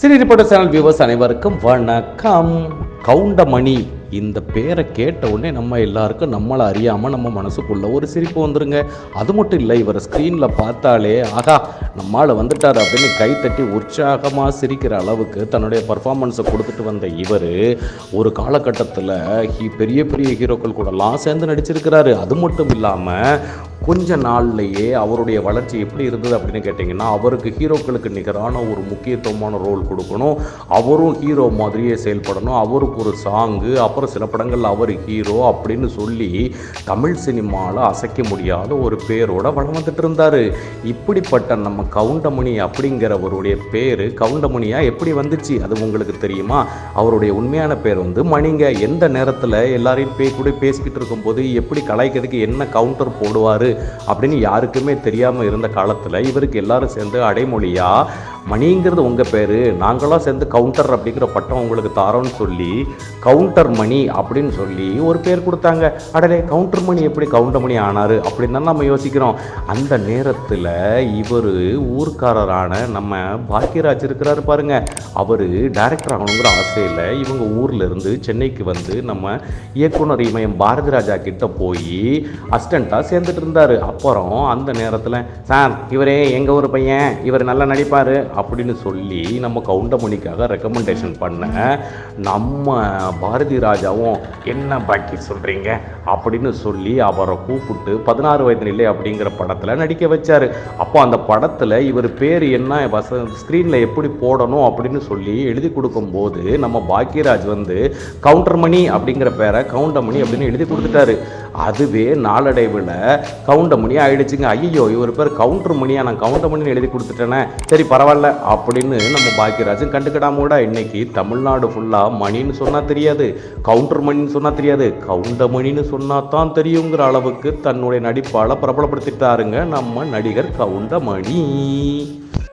Cine reporter channel viewers அனைவருக்கும் வணக்கம். கவுண்டமணி இந்த பேரை கேட்ட உடனே நம்ம எல்லாருக்கும் நம்மளை அறியாமல் நம்ம மனசுக்குள்ள ஒரு சிரிப்பு வந்துருங்க. அது மட்டும் இல்லை இவரை ஸ்க்ரீனில் பார்த்தாலே ஆகா நம்மால் வந்துட்டார் அப்படின்னு கைத்தட்டி உற்சாகமாக சிரிக்கிற அளவுக்கு தன்னுடைய பர்ஃபார்மன்ஸை கொடுத்துட்டு வந்த இவர் ஒரு காலகட்டத்தில் பெரிய பெரிய ஹீரோக்கள் கூடலாம் சேர்ந்து நடிச்சிருக்கிறாரு. அது மட்டும் இல்லாமல் கொஞ்ச நாள்லையே அவருடைய வளர்ச்சி எப்படி இருந்தது அப்படின்னு கேட்டிங்கன்னா அவருக்கு ஹீரோக்களுக்கு நிகரான ஒரு முக்கியத்துவமான ரோல் கொடுக்கணும். அவரும் ஹீரோ மாதிரியே செயல்படணும். அவருக்கு ஒரு சாங்கு அப்புறம் சில படங்களில் அவர் ஹீரோ அப்படின்னு சொல்லி தமிழ் சினிமாவில் அசைக்க முடியாத ஒரு பேரோட வளம் வந்துட்டு இருந்தார். இப்படிப்பட்ட நம்ம கவுண்டமணி அப்படிங்கிறவருடைய பேர் கவுண்டமணியாக எப்படி வந்துச்சு? அது உங்களுக்கு தெரியுமா? அவருடைய உண்மையான பேர் வந்து மணிங்க. எந்த நேரத்தில் எல்லாரையும் பே கூட பேசிக்கிட்டு இருக்கும்போது எப்படி கலாய்க்கிறதுக்கு என்ன கவுண்டர் போடுவார்? அப்படின்னு யாருக்குமே தெரியாமல் இருந்த காலத்தில் இவருக்கு எல்லாரும் சேர்ந்து அடைமொழியாக மணிங்கிறது உங்கள் பேர் நாங்களாம் சேர்ந்து கவுண்டர் அப்படிங்கிற பட்டம் உங்களுக்கு தரோன்னு சொல்லி கவுண்டர் மணி அப்படின்னு சொல்லி ஒரு பேர் கொடுத்தாங்க. அடலே கவுண்டர் மணி எப்படி கவுண்டர் மணி ஆனார் அப்படின்னு தான் நம்ம யோசிக்கிறோம். அந்த நேரத்தில் இவர் ஊர்க்காரரான நம்ம பாக்கியராஜ் இருக்கிறாரு பாருங்க. அவர் டைரக்டர் ஆகணுங்கிற ஆசையில் இவங்க ஊர்ல இருந்து சென்னைக்கு வந்து நம்ம இயக்குனர் இமயம் பாரதிராஜா கிட்ட போய் அசிஸ்டண்ட்டாக சேர்ந்துட்டு இருந்தார். அப்புறம் அந்த நேரத்தில் சார் இவரே எங்கள் ஊர் பையன் இவர் நல்லா நடிப்பார் அப்படின்னு சொல்லி நம்ம கவுண்டமணிக்காக ரெக்கமெண்டேஷன் பண்ண நம்ம பாரதி ராஜாவும் என்ன பாக்கி சொல்கிறீங்க அப்படின்னு சொல்லி அவரை கூப்பிட்டு பதினாறு வயது நிலை அப்படிங்கிற படத்தில் நடிக்க வச்சார். அப்போ அந்த படத்தில் இவர் பேர் என்ன வச ஸ்க்ரீனில் எப்படி போடணும் அப்படின்னு சொல்லி எழுதி கொடுக்கும்போது நம்ம பாக்கியராஜ் வந்து கவுண்டர்மணி அப்படிங்கிற பேரை கவுண்டமணி அப்படின்னு எழுதி கொடுத்துட்டாரு. அதுவே நாளடைவில் கவுண்டமணி ஆகிடுச்சுங்க ஐயோ இவர் பேர் கவுண்டர் மணியா நான் கவுண்டர் மணின்னு எழுதி கொடுத்துட்டேனே. சரி பரவாயில்ல அப்படின்னு நம்ம பாக்கியராஜன் கண்டுக்கிடாம கூட இன்னைக்கு தமிழ்நாடு ஃபுல்லாக மணின்னு சொன்னால் தெரியாது. கவுண்டர் மணின்னு சொன்னால் தெரியாது. கவுண்டமணின்னு சொன்னால் தான் தெரியுங்கிற அளவுக்கு தன்னுடைய நடிப்பால் பிரபலப்படுத்திட்டாருங்க நம்ம நடிகர் கவுண்டமணி.